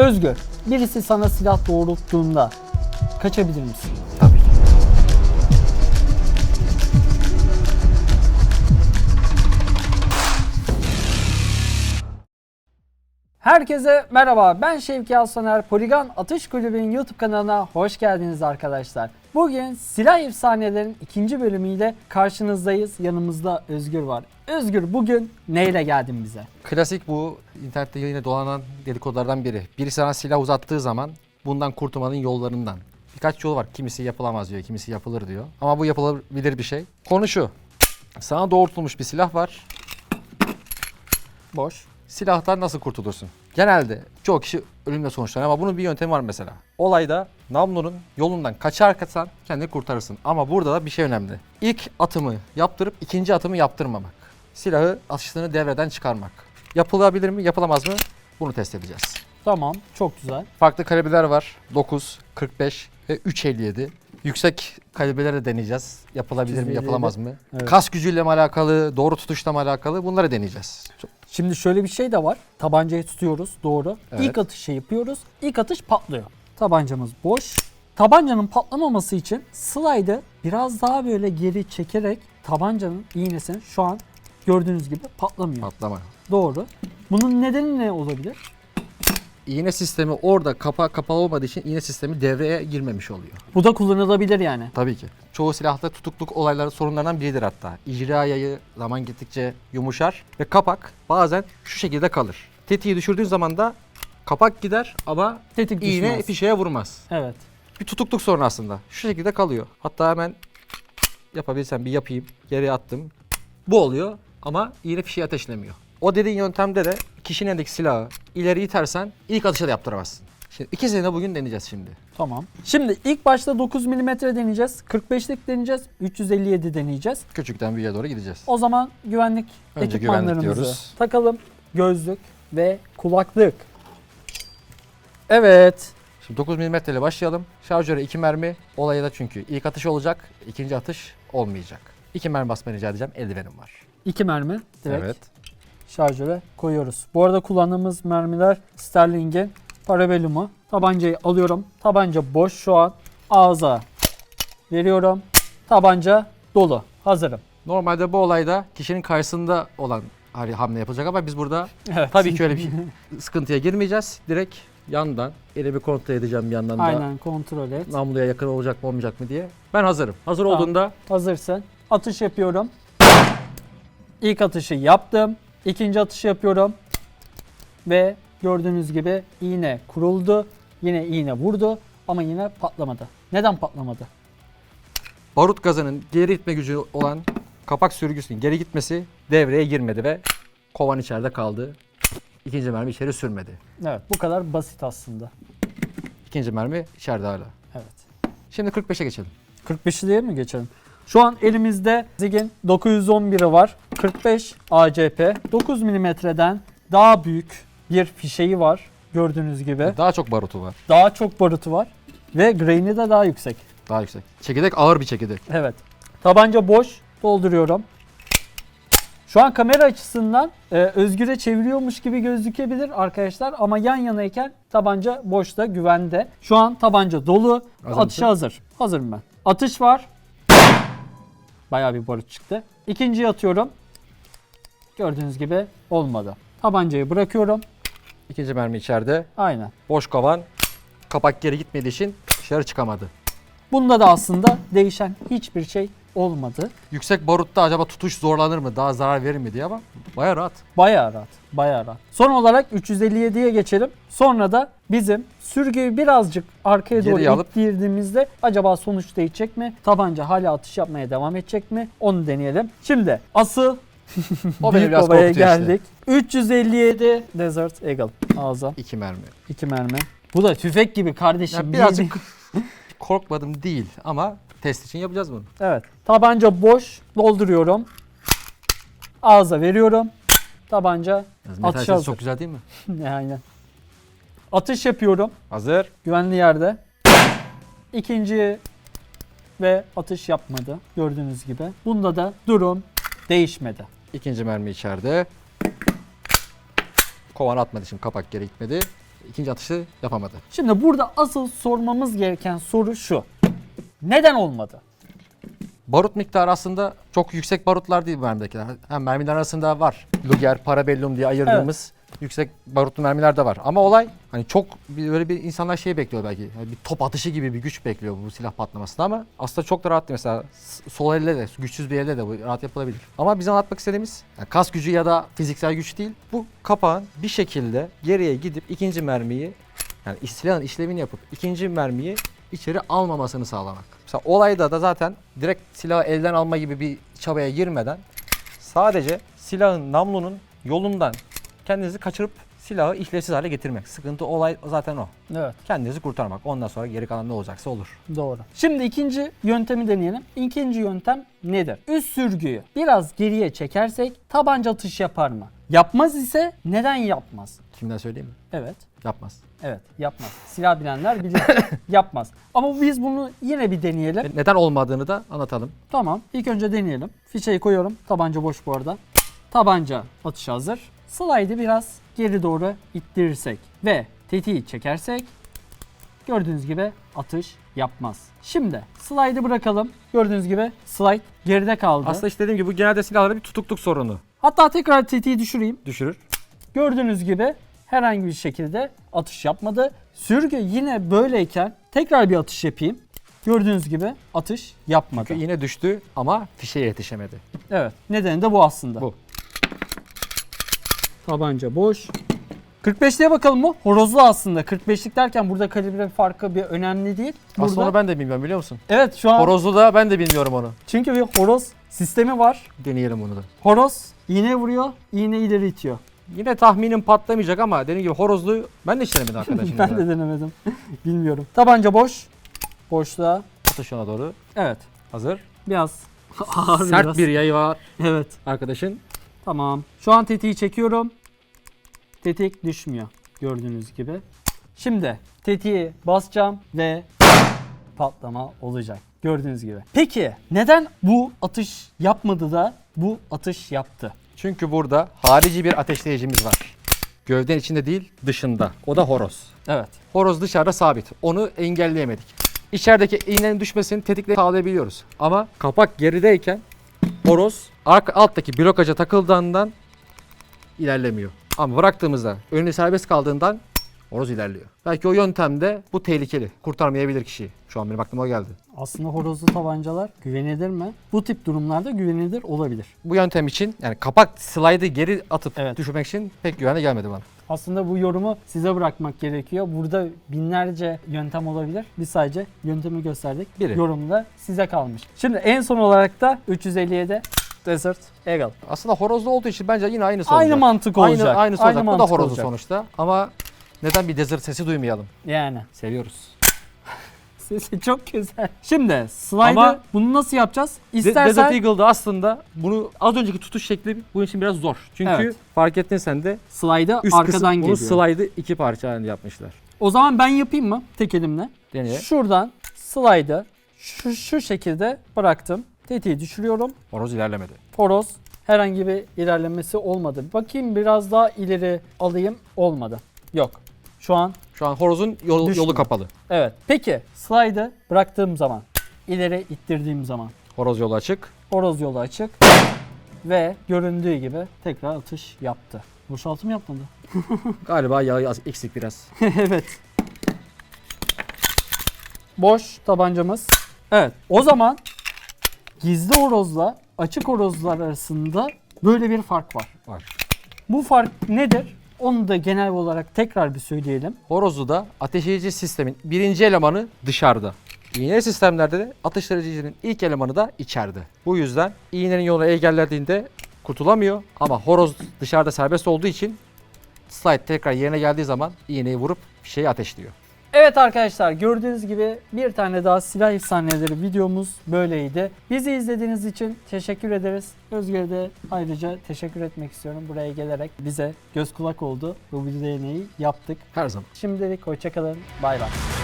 Özgür, birisi sana silah doğrulttuğunda kaçabilir misin? Herkese merhaba. Ben Şevki Alsoner. Poligon Atış Kulübü'nün YouTube kanalına hoş geldiniz arkadaşlar. Bugün Silah Efsanelerin ikinci bölümüyle karşınızdayız. Yanımızda Özgür var. Özgür bugün neyle geldin bize? Klasik bu internette yine dolanan dedikodulardan biri. Biri sana silah uzattığı zaman bundan kurtulmanın yollarından. Birkaç yol var. Kimisi yapılamaz diyor, kimisi yapılır diyor. Ama bu yapılabilir bir şey. Konu şu. Sana doğrultulmuş bir silah var. Boş. Silahtan nasıl kurtulursun? Genelde çoğu kişi ölümle sonuçlanıyor ama bunun bir yöntemi var mesela. Olayda namlunun yolundan kaçarsan kendini kurtarırsın. Ama burada da bir şey önemli. İlk atımı yaptırıp ikinci atımı yaptırmamak. Silahı atışını devreden çıkarmak. Yapılabilir mi, yapılamaz mı? Bunu test edeceğiz. Tamam. Çok güzel. Farklı kalibreler var. 9, 45 ve 3.57. Yüksek kalibreleri de deneyeceğiz. Yapılabilir mi, 357. yapılamaz mı? Evet. Kas gücüyle mi alakalı, doğru tutuşla mı alakalı bunları deneyeceğiz. Çok- Şimdi şöyle bir şey de var. Tabancayı tutuyoruz. Doğru. Evet. İlk atışı yapıyoruz. İlk atış patlıyor. Tabancamız boş. Tabancanın patlamaması için slide'ı biraz daha böyle geri çekerek tabancanın iğnesini şu an gördüğünüz gibi patlamıyor. Patlama. Doğru. Bunun nedeni ne olabilir? İğne sistemi orada kapa kapalı olmadığı için iğne sistemi devreye girmemiş oluyor. Bu da kullanılabilir yani. Tabii ki. Çoğu silahta tutukluk olayları sorunlarından biridir hatta. İcra yayı zaman gittikçe yumuşar ve kapak bazen şu şekilde kalır. Tetiği düşürdüğün zaman da kapak gider ama Tetik iğne düşmez. fişeye vurmaz. Evet. Bir tutukluk sorunu aslında. Şu şekilde kalıyor. Hatta hemen yapabilsem bir yapayım. Geriye attım. Bu oluyor ama iğne fişeği ateşlemiyor. O dediğin yöntemde de kişinin elindeki silahı ileri itersen ilk atışa da yaptıramazsın. Şimdi ikisini de bugün deneyeceğiz şimdi. Tamam. Şimdi ilk başta 9 mm deneyeceğiz. 45'lik deneyeceğiz. 357 deneyeceğiz. Küçükten büyüğe doğru gideceğiz. O zaman güvenlik Önce ekipmanlarımızı güvenlik diyoruz. takalım. Gözlük ve kulaklık. Evet. Şimdi 9 mm ile başlayalım. Şarjöre 2 mermi. Olaya da çünkü ilk atış olacak, ikinci atış olmayacak. 2 mermi basmanı rica edeceğim. Eldivenim var. iki mermi direkt Evet. Şarjöre koyuyoruz. Bu arada kullandığımız mermiler Sterling'in Parabellum'u. Tabancayı alıyorum. Tabanca boş şu an. Ağza veriyorum. Tabanca dolu. Hazırım. Normalde bu olayda kişinin karşısında olan hamle yapacak ama biz burada Evet. tabii ki öyle bir sıkıntıya girmeyeceğiz. Direkt yandan ele bir kontrol edeceğim bir yandan da. Aynen kontrol et. Namluya yakın olacak mı olmayacak mı diye. Ben hazırım. Hazır Tamam. olduğunda Hazırsın. Atış yapıyorum. İlk atışı yaptım. İkinci atışı yapıyorum. Ve gördüğünüz gibi iğne kuruldu. Yine iğne vurdu ama yine patlamadı. Neden patlamadı? barut gazının geri gitme gücü olan kapak sürgüsünün geri gitmesi devreye girmedi ve kovan içeride kaldı. İkinci mermi içeri sürmedi. Evet bu kadar basit aslında. İkinci mermi içeride hala. Evet. Şimdi 45'e geçelim. 45'liye mi geçelim? Şu an elimizde Zig'in 911'i var. 45 ACP. 9 milimetreden daha büyük bir fişeği var. Gördüğünüz gibi. Daha çok barutu var. Daha çok barutu var. Ve grain'i de daha yüksek. Daha yüksek. Çekirdek ağır bir çekirdek. Evet. Tabanca boş. Dolduruyorum. Şu an kamera açısından e, Özgür'e çeviriyormuş gibi gözükebilir arkadaşlar ama yan yanayken tabanca boşta, güvende. Şu an tabanca dolu. Hazır Atışa mısın? hazır. Hazırım ben. Atış var. Bayağı bir barut çıktı. İkinciyi atıyorum. Gördüğünüz gibi olmadı. Tabancayı bırakıyorum. İkinci mermi içeride. Aynen. Boş kovan. Kapak geri gitmediği için dışarı çıkamadı. Bunda da aslında değişen hiçbir şey olmadı. Yüksek barutta acaba tutuş zorlanır mı? Daha zarar verir mi diye ama baya rahat. Bayağı rahat. Bayağı rahat. Son olarak 357'ye geçelim. Sonra da bizim sürgüyü birazcık arkaya doğru Geriye alıp- ittirdiğimizde acaba sonuç değişecek mi? Tabanca hala atış yapmaya devam edecek mi? Onu deneyelim. Şimdi asıl O beni büyük biraz ovaya korkutuyor işte. geldik. 357 Desert Eagle. Ağza. İki mermi. iki mermi. Bu da tüfek gibi kardeşim. Ya birazcık korkmadım değil ama test için yapacağız bunu. Evet. Tabanca boş. Dolduruyorum. Ağza veriyorum. Tabanca Metal Atışa sesi hazır. çok güzel değil mi? Aynen. Atış yapıyorum. Hazır. Güvenli yerde. İkinci ve atış yapmadı. Gördüğünüz gibi. Bunda da durum değişmedi. İkinci mermi içeride. Kovan atmadı şimdi kapak geri gitmedi. ikinci atışı yapamadı. Şimdi burada asıl sormamız gereken soru şu. Neden olmadı? Barut miktarı aslında çok yüksek barutlar değil bu mermidekiler. Hem mermiler arasında var. Luger, Parabellum diye ayırdığımız yüksek barutlu mermiler de var. Ama olay hani çok bir, böyle bir insanlar şey bekliyor belki. Yani bir top atışı gibi bir güç bekliyor bu silah patlamasında ama aslında çok da rahat değil. Mesela s- sol elle de güçsüz bir elle de bu rahat yapılabilir. Ama bizim anlatmak istediğimiz yani kas gücü ya da fiziksel güç değil. Bu kapağın bir şekilde geriye gidip ikinci mermiyi yani silahın işlevini yapıp ikinci mermiyi içeri almamasını sağlamak. Mesela olayda da zaten direkt silahı elden alma gibi bir çabaya girmeden sadece silahın namlunun yolundan kendinizi kaçırıp silahı işlevsiz hale getirmek. Sıkıntı olay zaten o. Evet. Kendinizi kurtarmak. Ondan sonra geri kalan ne olacaksa olur. Doğru. Şimdi ikinci yöntemi deneyelim. İkinci yöntem nedir? Üst sürgüyü biraz geriye çekersek tabanca atış yapar mı? Yapmaz ise neden yapmaz? Kimden söyleyeyim mi? Evet. Yapmaz. Evet yapmaz. Silah bilenler bilir. yapmaz. Ama biz bunu yine bir deneyelim. E, Neden olmadığını da anlatalım. Tamam. İlk önce deneyelim. Fişeyi koyuyorum. Tabanca boş bu arada. Tabanca atış hazır. Slide'ı biraz geri doğru ittirirsek ve tetiği çekersek gördüğünüz gibi atış yapmaz. Şimdi slide'ı bırakalım. Gördüğünüz gibi slide geride kaldı. Aslında işte dediğim gibi bu genelde silahlarda bir tutukluk sorunu Hatta tekrar tetiği düşüreyim. düşürür. Gördüğünüz gibi herhangi bir şekilde atış yapmadı. Sürgü yine böyleyken tekrar bir atış yapayım. Gördüğünüz gibi atış yapmadı. Çünkü yine düştü ama fişeye yetişemedi. Evet. Nedeni de bu aslında. Bu. Tabanca boş. 45'liğe bakalım mı? Horozlu aslında. 45'lik derken burada kalibre farkı bir önemli değil. Burada, Aslında onu ben de bilmiyorum biliyor musun? Evet şu an Horozlu da ben de bilmiyorum onu. çünkü bir horoz sistemi var. Deneyelim onu da. Horoz iğne vuruyor, iğne ileri itiyor. Yine tahminim patlamayacak ama dediğim gibi horozlu ben de hiç denemedim arkadaşım. ben de denemedim. Bilmiyorum. Tabanca boş. Boşluğa. Atış ona doğru. Evet. Hazır. Biraz ağır Sert biraz. bir yayı var Evet. arkadaşın. Tamam. Şu an tetiği çekiyorum. Tetik düşmüyor. Gördüğünüz gibi. Şimdi tetiği basacağım ve patlama olacak. Gördüğünüz gibi. Peki neden bu atış yapmadı da bu atış yaptı? Çünkü burada harici bir ateşleyicimiz var. Gövden içinde değil dışında. O da horoz. Evet. Horoz dışarıda sabit. Onu engelleyemedik. İçerideki iğnenin düşmesini tetikle sağlayabiliyoruz. Ama kapak gerideyken horoz alttaki blokaja takıldığından ilerlemiyor. Ama bıraktığımızda önü serbest kaldığından horoz ilerliyor. Belki o yöntemde bu tehlikeli. Kurtarmayabilir kişiyi. Şu an benim aklıma o geldi. Aslında horozlu tabancalar güvenilir mi? Bu tip durumlarda güvenilir olabilir. Bu yöntem için yani kapak slide'ı geri atıp Evet. düşürmek için pek güvenli gelmedi bana. Aslında bu yorumu size bırakmak gerekiyor. Burada binlerce yöntem olabilir. Biz sadece yöntemi gösterdik. Biri. Yorum da size kalmış. Şimdi en son olarak da 357 Desert Eagle. Aslında horozlu olduğu için bence yine Aynı olacak. mantık olacak. Aynı, aynısı olacak. Bu da mantık horozlu olacak. sonuçta. Ama neden bir desert sesi duymayalım? Yani. Seviyoruz. Sesi çok güzel. Şimdi slide'ı Ama- bunu nasıl yapacağız? De- İstersen Desert Eagle'da aslında bunu az önceki tutuş şekli bunun için biraz zor. Çünkü Evet. fark ettin sen de slide'ı üst arkadan kısım geliyor. bunu slide'ı iki parça halinde yapmışlar. o zaman ben yapayım mı tek elimle? Deneye. Şuradan slide'ı şu, şu şekilde bıraktım. Tetiği düşürüyorum. Horoz ilerlemedi. Horoz herhangi bir ilerlemesi olmadı. Bakayım biraz daha ileri alayım. Olmadı. Yok. Şu an Şu an horozun yol- Düşmüyor. yolu kapalı. evet. Peki slide'ı bıraktığım zaman, ileri ittirdiğim zaman Horoz yolu açık. horoz yolu açık ve göründüğü gibi tekrar atış yaptı. Boşaltım yapmadı. Galiba yağı az- eksik biraz. evet. Boş tabancamız. Evet. O zaman gizli horozla açık horozlar arasında böyle bir fark var. Var. Bu fark nedir? Onu da genel olarak tekrar bir söyleyelim. Horozlu da ateşleyici sistemin birinci elemanı dışarıda. İğne sistemlerde de ateşleyicinin ilk elemanı da içeride. Bu yüzden iğnenin yolunu engellediğinde kurtulamıyor ama horoz dışarıda serbest olduğu için slide tekrar yerine geldiği zaman iğneyi vurup şeyi ateşliyor. Evet arkadaşlar gördüğünüz gibi bir tane daha silah efsaneleri videomuz böyleydi. Bizi izlediğiniz için teşekkür ederiz. Özgür'e de ayrıca teşekkür etmek istiyorum. Buraya gelerek bize göz kulak oldu. Bu videoyu yaptık. Her zaman. Şimdilik hoşçakalın. Bay bay.